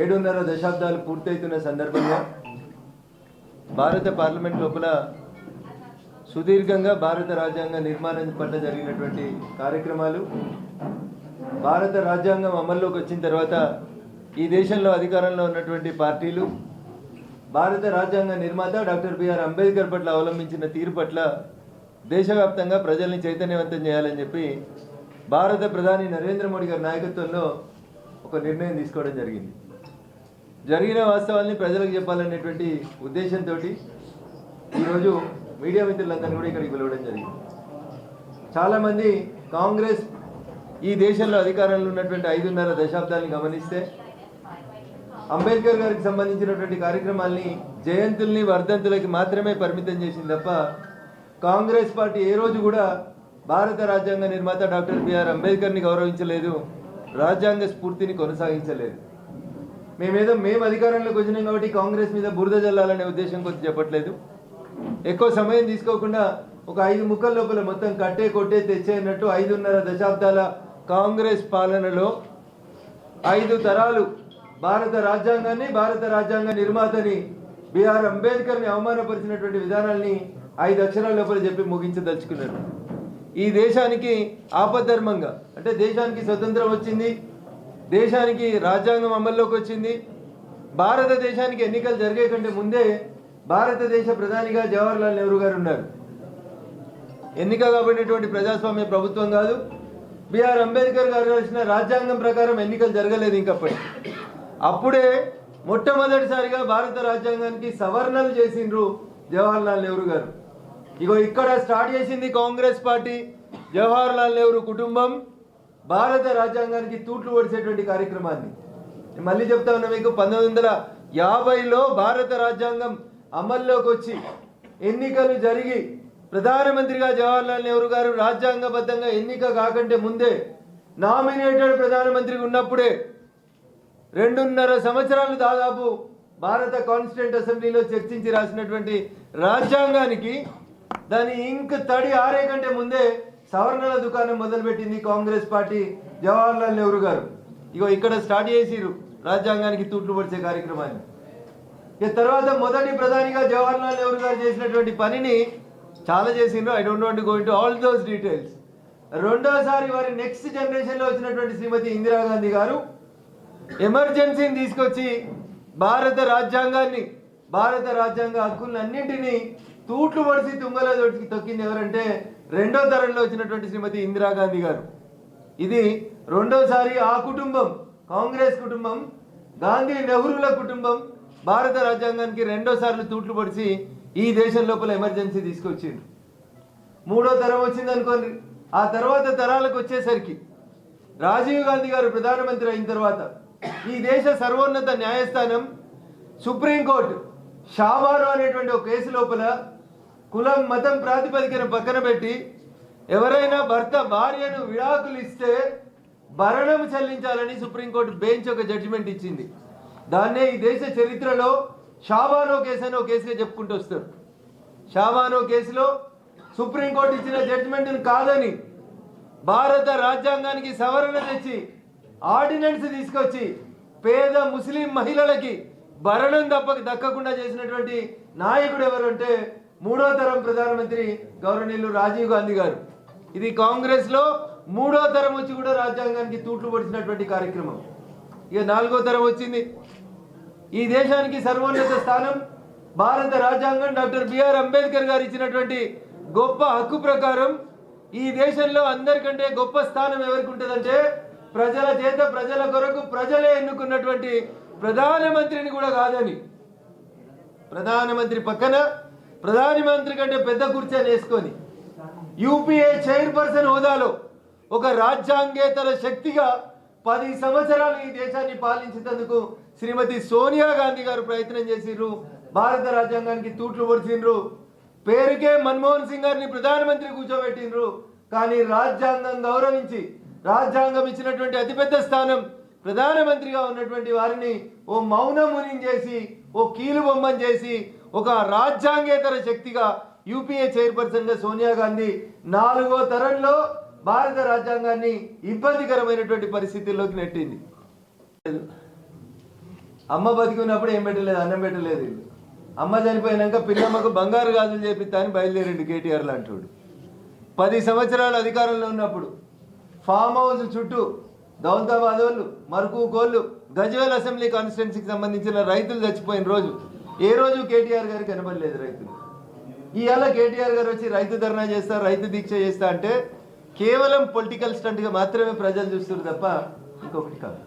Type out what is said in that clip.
ఏడున్నర దశాబ్దాలు పూర్తవుతున్న సందర్భంగా భారత పార్లమెంట్ లోపల సుదీర్ఘంగా భారత రాజ్యాంగ నిర్మాణం పట్ల జరిగినటువంటి కార్యక్రమాలు భారత రాజ్యాంగం అమల్లోకి వచ్చిన తర్వాత ఈ దేశంలో అధికారంలో ఉన్నటువంటి పార్టీలు భారత రాజ్యాంగ నిర్మాత డాక్టర్ బిఆర్ అంబేద్కర్ పట్ల అవలంబించిన తీరు పట్ల దేశవ్యాప్తంగా ప్రజల్ని చైతన్యవంతం చేయాలని చెప్పి భారత ప్రధాని నరేంద్ర మోడీ గారి నాయకత్వంలో ఒక నిర్ణయం తీసుకోవడం జరిగింది. జరిగిన వాస్తవాల్ని ప్రజలకు చెప్పాలనేటువంటి ఉద్దేశంతో ఈరోజు మీడియా మిత్రులందరినీ కూడా ఇక్కడికి పిలవడం జరిగింది. చాలామంది కాంగ్రెస్ ఈ దేశంలో అధికారంలో ఉన్నటువంటి ఐదున్నర దశాబ్దాన్ని గమనిస్తే అంబేద్కర్ గారికి సంబంధించినటువంటి కార్యక్రమాల్ని జయంతుల్ని వర్ధంతులకి మాత్రమే పరిమితం చేసింది తప్ప కాంగ్రెస్ పార్టీ ఏ రోజు కూడా భారత రాజ్యాంగ నిర్మాత డాక్టర్ బిఆర్ అంబేద్కర్ని గౌరవించలేదు రాజ్యాంగ స్ఫూర్తిని కొనసాగించలేదు. మేమేదో మేము అధికారంలోకి వచ్చినాం కాబట్టి కాంగ్రెస్ మీద బురద జల్లాలనే ఉద్దేశం కొద్ది చెప్పట్లేదు. ఎక్కువ సమయం తీసుకోకుండా ఒక ఐదు ముక్కల లోపల మొత్తం కట్టే కొట్టే తెచ్చేనట్టు ఐదున్నర దశాబ్దాల కాంగ్రెస్ పాలనలో ఐదు తరాలు భారత రాజ్యాంగాన్ని భారత రాజ్యాంగ నిర్మాతని బిఆర్ అంబేద్కర్ని అవమానపరిచినటువంటి విధానాల్ని ఐదు అక్షరాల లోపల చెప్పి ముగించదలుచుకున్నారు. ఈ దేశానికి ఆపద్ధర్మంగా అంటే దేశానికి స్వతంత్రం వచ్చింది దేశానికి రాజ్యాంగం అమల్లోకి వచ్చింది. భారతదేశానికి ఎన్నికలు జరిగే కంటే ముందే భారతదేశ ప్రధానిగా జవహర్లాల్ నెహ్రూ గారు ఉన్నారు. ఎన్నిక కాబడినటువంటి ప్రజాస్వామ్య ప్రభుత్వం కాదు. బిఆర్ అంబేద్కర్ గారు రాసిన రాజ్యాంగం ప్రకారం ఎన్నికలు జరగలేదు ఇంకప్పటి. అప్పుడే మొట్టమొదటిసారిగా భారత రాజ్యాంగానికి సవరణలు చేసిండ్రు జవహర్లాల్ నెహ్రూ గారు. ఇగో ఇక్కడ స్టార్ట్ చేసింది కాంగ్రెస్ పార్టీ జవహర్లాల్ నెహ్రూ కుటుంబం. భారత రాజ్యాంగానికి తూట్లు పొడిచేటువంటి కార్యక్రమాన్ని. మళ్ళీ చెప్తా ఉన్నా మీకు పంతొమ్మిది వందల యాభైలో భారత రాజ్యాంగం అమల్లోకి వచ్చి ఎన్నికలు జరిగి ప్రధానమంత్రిగా జవహర్లాల్ నెహ్రూ గారు రాజ్యాంగబద్ధంగా ఎన్నిక కాకంటే ముందే నామినేటెడ్ ప్రధానమంత్రి ఉన్నప్పుడే రెండున్నర సంవత్సరాలు దాదాపు భారత కాన్స్టిట్యూంట్ అసెంబ్లీలో చర్చించి రాసినటువంటి రాజ్యాంగానికి దాని ఇంక తడి ఆరే కంటే ముందే సవరణల దుకాణం మొదలుపెట్టింది కాంగ్రెస్ పార్టీ జవహర్లాల్ నెహ్రూ గారు. ఇగో ఇక్కడ స్టార్ట్ చేసిరు రాజ్యాంగానికి తూట్లు పడిచే కార్యక్రమాన్ని. ఇక తర్వాత మొదటి ప్రధానిగా జవహర్లాల్ నెహ్రూ గారు చేసినటువంటి పనిని చాలా చేసిండ్రు I don't want go to all those details రెండోసారి వారి నెక్స్ట్ జనరేషన్లో వచ్చినటువంటి శ్రీమతి ఇందిరాగాంధీ గారు ఎమర్జెన్సీని తీసుకొచ్చి భారత రాజ్యాంగాన్ని భారత రాజ్యాంగ హక్కులన్నింటినీ తూట్లు పడిసి తుంగలో దొరికి తొక్కింది ఎవరంటే రెండో తరంలో వచ్చినటువంటి శ్రీమతి ఇందిరాగాంధీ గారు. ఇది రెండోసారి ఆ కుటుంబం కాంగ్రెస్ కుటుంబం గాంధీ నెహ్రూల కుటుంబం భారత రాజ్యాంగానికి రెండోసార్లు తూట్లు పడిచి ఈ దేశం లోపల ఎమర్జెన్సీ తీసుకొచ్చిండ్రు. మూడో తరం వచ్చింది అనుకోండి ఆ తర్వాత తరాలకు వచ్చేసరికి రాజీవ్ గాంధీ గారు ప్రధానమంత్రి అయిన తర్వాత ఈ దేశ సర్వోన్నత న్యాయస్థానం సుప్రీంకోర్టు షాబారు అనేటువంటి ఒక కేసు లోపల కులం మతం ప్రాతిపదికన పక్కన పెట్టి ఎవరైనా భర్త భార్యను విడాకులు ఇస్తే భరణం చెల్లించాలని సుప్రీంకోర్టు బెంచ్ ఒక జడ్జిమెంట్ ఇచ్చింది. దాన్నే ఈ దేశ చరిత్రలో షాబానో కేసు అని ఒక కేసుగా చెప్పుకుంటూ వస్తారు. షాబానో కేసులో సుప్రీంకోర్టు ఇచ్చిన జడ్జిమెంట్ని కాదని భారత రాజ్యాంగానికి సవరణ తెచ్చి ఆర్డినెన్స్ తీసుకొచ్చి పేద ముస్లిం మహిళలకి భరణం దప్ప దక్కకుండా చేసినటువంటి నాయకుడు ఎవరు అంటే మూడో తరం ప్రధానమంత్రి గౌరవనీయులు రాజీవ్ గాంధీ గారు. ఇది కాంగ్రెస్లో మూడో తరం వచ్చి కూడా రాజ్యాంగానికి తూట్లు పొడిచినటువంటి కార్యక్రమం. ఇక నాలుగో తరం వచ్చింది. ఈ దేశానికి సర్వోన్నత స్థానం భారత రాజ్యాంగం డాక్టర్ బిఆర్ అంబేద్కర్ గారు ఇచ్చినటువంటి గొప్ప హక్కు ప్రకారం ఈ దేశంలో అందరికంటే గొప్ప స్థానం ఎవరికి ఉంటుందంటే ప్రజల చేత ప్రజల కొరకు ప్రజలే ఎన్నుకున్నటువంటి ప్రధానమంత్రిని కూడా కాదని. ప్రధానమంత్రి పక్కన ప్రధానమంత్రి కంటే పెద్ద కుర్చీని వేసుకొని యూపీఏ చైర్పర్సన్ హోదాలో ఒక రాజ్యాంగేతర శక్తిగా పది సంవత్సరాలు ఈ దేశాన్ని పాలించేందుకు శ్రీమతి సోనియా గాంధీ గారు ప్రయత్నం చేసిండ్రు భారత రాజ్యాంగానికి తూట్లు పొడిచిండ్రు. పేరుకే మన్మోహన్ సింగ్ గారిని ప్రధానమంత్రి కూర్చోబెట్టిండ్రు. కానీ రాజ్యాంగం గౌరవించి రాజ్యాంగం ఇచ్చినటువంటి అతిపెద్ద స్థానం ప్రధానమంత్రిగా ఉన్నటువంటి వారిని ఓ మౌనముని చేసి ఓ కీలు బొమ్మని చేసి ఒక రాజ్యాంగేతర శక్తిగా యూపీఏ చైర్పర్సన్గా సోనియా గాంధీ నాలుగో తరంలో భారత రాజ్యాంగాన్ని ఇబ్బందికరమైనటువంటి పరిస్థితుల్లోకి నెట్టింది. అమ్మ బతికున్నప్పుడు ఏం పెట్టలేదు అన్నం పెట్టలేదు. అమ్మ చనిపోయినాక పిల్లమ్మకు బంగారు గాజులు చేపిస్తా అని బయలుదేరిండు కేటీఆర్ లాంటోడు. పది సంవత్సరాలు అధికారంలో ఉన్నప్పుడు ఫామ్ హౌస్ చుట్టూ దౌలతాబాద్ వాళ్ళు మరుకు కోళ్ళు గజ్వేల్ అసెంబ్లీ కాన్స్టిట్యున్సీకి సంబంధించిన రైతులు చచ్చిపోయిన రోజు ఏ రోజు కేటీఆర్ గారికి కనబడలేదు రైతులు? ఇవాళ కేటీఆర్ గారు వచ్చి రైతు ధర్నా చేస్తా రైతు దీక్ష చేస్తా అంటే కేవలం పొలిటికల్ స్టంట్గా మాత్రమే ప్రజలు చూస్తారు తప్ప ఇంకొకటి కాదు.